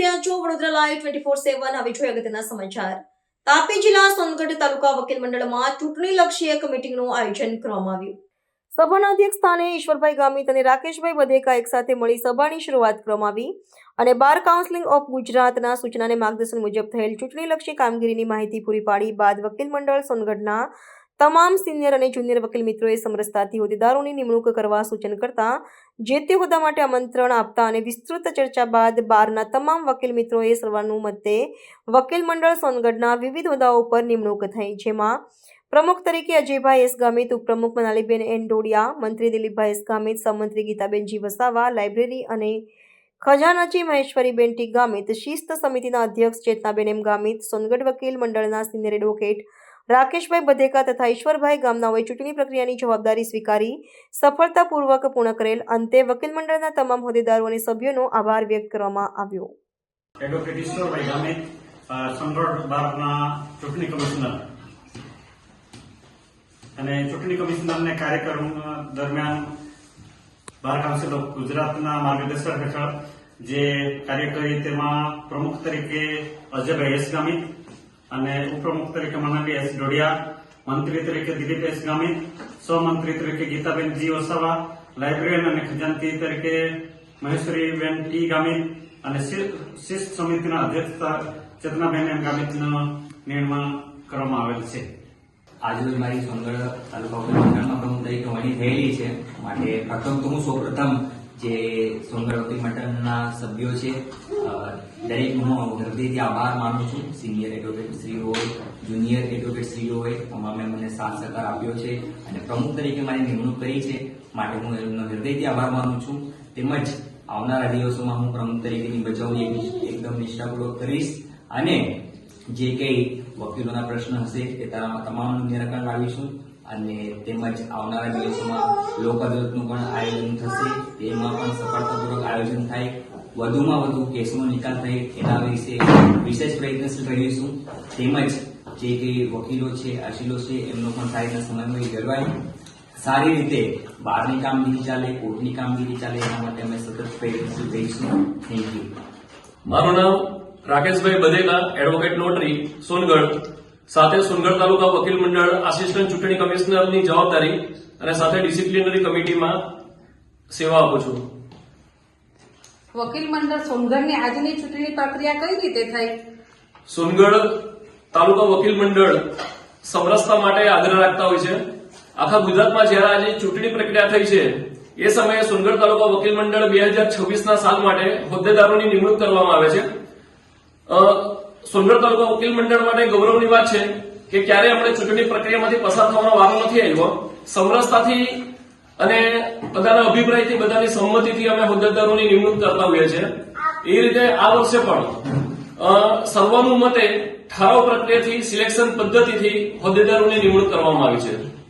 છો. Vadodara live twenty four seven આવી જોઈએ અગત્યના સમાચાર તાપી જિલ્લા સોનગઢ તાલુકા વકીલ મંડળમાં ચૂંટણી લક્ષી એક મીટિંગનું આયોજન કરવામાં આવ્યું. સભાના અધ્યક્ષ સ્થાને ઈશ્વરભાઈ ગામિત અને રાકેશભાઈ બધેકા એક સાથે મળી સભાની શરૂઆત કરવામાં આવી અને બાર કાઉન્સિલિંગ ઓફ ગુજરાતના સૂચનાને માર્ગદર્શન મુજબ થયેલ ચૂંટણીલક્ષી કામગીરીની માહિતી પૂરી પાડી બાદ વકીલ મંડળ સોનગઢના તમામ સિનિયર અને જુનિયર વકીલ મિત્રોએ સમરસતાથી હોદ્દેદારોની નિમણૂક કરવા સૂચન કરતા જે તે હોદ્દા માટે આમંત્રણ આપતા અને વિસ્તૃત ચર્ચા બાદ બારના તમામ વકીલ મિત્રોએ સર્વાનુમતે વકીલ મંડળ સોનગઢના વિવિધ હોદ્દાઓ પર નિમણૂક થઈ, જેમાં પ્રમુખ તરીકે અજયભાઈ એસ ગામિત, ઉપપ્રમુખ મનાલીબેન એન ડોડિયા મંત્રી દિલીપભાઈ એસ ગામિત, સહમંત્રી ગીતાબેનજી વસાવા, લાઇબ્રેરી અને ખજાનાજી મહેશ્વરીબેન ટી ગામિત, શિસ્ત સમિતિના અધ્યક્ષ ચેતનાબેન એમ ગામિત, સોનગઢ વકીલ મંડળના સિનિયર એડવોકેટ રાકેશભાઈ બધેકા તથા ઈશ્વરભાઈ ગામનાઓએ ચૂંટણી પ્રક્રિયાની જવાબદારી સ્વીકારી સફળતાપૂર્વક પૂર્ણ કરેલ. અંતે વકીલ મંડળના તમામ હોદ્દેદારો અને સભ્યોનો આભાર વ્યક્ત કરવામાં આવ્યો. એડવોકેટ ઈશ્વરભાઈ ગામે અ, ભારતના ચૂંટણી કમિશનર. અને ચૂંટણી કમિશનરને કાર્યક્રમ દરમિયાન બાર કાઉન્સિલ ઓફ ગુજરાતના માર્ગદર્શક હેઠળ જે કાર્ય કરી તેમાં પ્રમુખ તરીકે અજયભાઈ એસ અને ઉપપ્રમુખ તરીકે મનાલી એસ ડોડિયા, મંત્રી તરીકે દિલીપ એસ ગામિત, સહમંત્રી તરીકે ગીતાબેન જી વસાવા લાઇબ્રેરિયન અને ખજાનતી તરીકે મહેશ્વરીબેન ટી ગામિત અને શિસ્ત સમિતિના અધ્યક્ષતા ચેતનાબેન એમ ગામિતનો નિર્માણ કરવામાં આવેલ છે. આજરોજ મારી સોનગઢ તાલુકા મંડળમાં પ્રમુખ તરીકે વણી થયેલી છે. માટે પ્રથમ તો હું સૌપ્રથમ જે સોનગઢ વકીલ મંડળના સભ્યો છે દરેક હું હૃદયથી આભાર માનું છું. સિનિયર એડવોકેટ શ્રીઓ હોય જુનિયર એડવોકેટ શ્રીઓ હોય તમામે મને સાથ સહકાર આપ્યો છે અને પ્રમુખ તરીકે મારી નિમણૂક કરી છે, માટે હું એમનો હૃદયથી આભાર માનું છું. તેમજ આવનારા દિવસોમાં હું પ્રમુખ તરીકેની બચાવણી એકદમ નિષ્ઠાપૂર્વક કરીશ. અને જે કંઈ વકીલોના પ્રશ્ન હશે તારા તમામનું નિરાકરણ લાવીશું. અને તેમજ આવનારા દિવસોમાં લોક અદાલતનું પણ આયોજન થશે. તેમાં પણ સફળતાપૂર્વક આયોજન થાય. વધુમાં વધુ કેસનો નિકાલ થાય એના વિશે વિશેષ પ્રયત્નશીલ કરીશું તેમજ જે કંઈ વકીલો છે અશીલો છે, એમનો પણ સારીના સમન્વય જળવાય. સારી રીતે બહારની કામગીરી ચાલે, કોર્ટની કામગીરી ચાલે, એના માટે અમે સતત પ્રયત્નશીલ રહીશું. થેન્ક યુ મારું નામ રાકેશભાઈ બધેલા એડવોકેટ નોટરી સોનગઢ. સાથે સોનગઢ તાલુકા વકીલ મંડળ આસિસ્ટન્ટ ચૂંટણી કમિશનરની જવાબદારી અને સાથે ડિસિપ્લિનરી કમિટીમાં સેવા આપું છું. વકીલ મંડળ સોનગઢની આજની ચૂંટણી પ્રક્રિયા કઈ રીતે થઈ? સોનગઢ તાલુકા વકીલ મંડળ સમરસતા માટે આગ્રહ રાખતા હોય છે. આખા ગુજરાતમાં જ્યારે આજે ચૂંટણી પ્રક્રિયા થઈ છે એ સમયે સોનગઢ તાલુકા વકીલ મંડળ બે હજાર છવ્વીસના સાલ માટે હોદ્દેદારોની નિમણૂક કરવામાં આવે છે. સોનગઢ તાલુકા વકીલ મંડળ માટે ગૌરવની વાત છે કે ક્યારે આપણે ચૂંટણી પ્રક્રિયામાંથી પસાર થવાનો વારો નથી આવ્યો. સમરસતાથી અને બધાના અભિપ્રાયથી, બધાની સંમતિથી અમે હોદ્દેદારોની નિમણૂક કરતા હોઈએ છીએ. એ રીતે આ વર્ષે પણ સર્વાનુમતે ઠરાવ પ્રક્રિયાથી, સિલેક્શન પદ્ધતિથી હોદ્દેદારોની નિમણૂક કરવામાં આવી છે.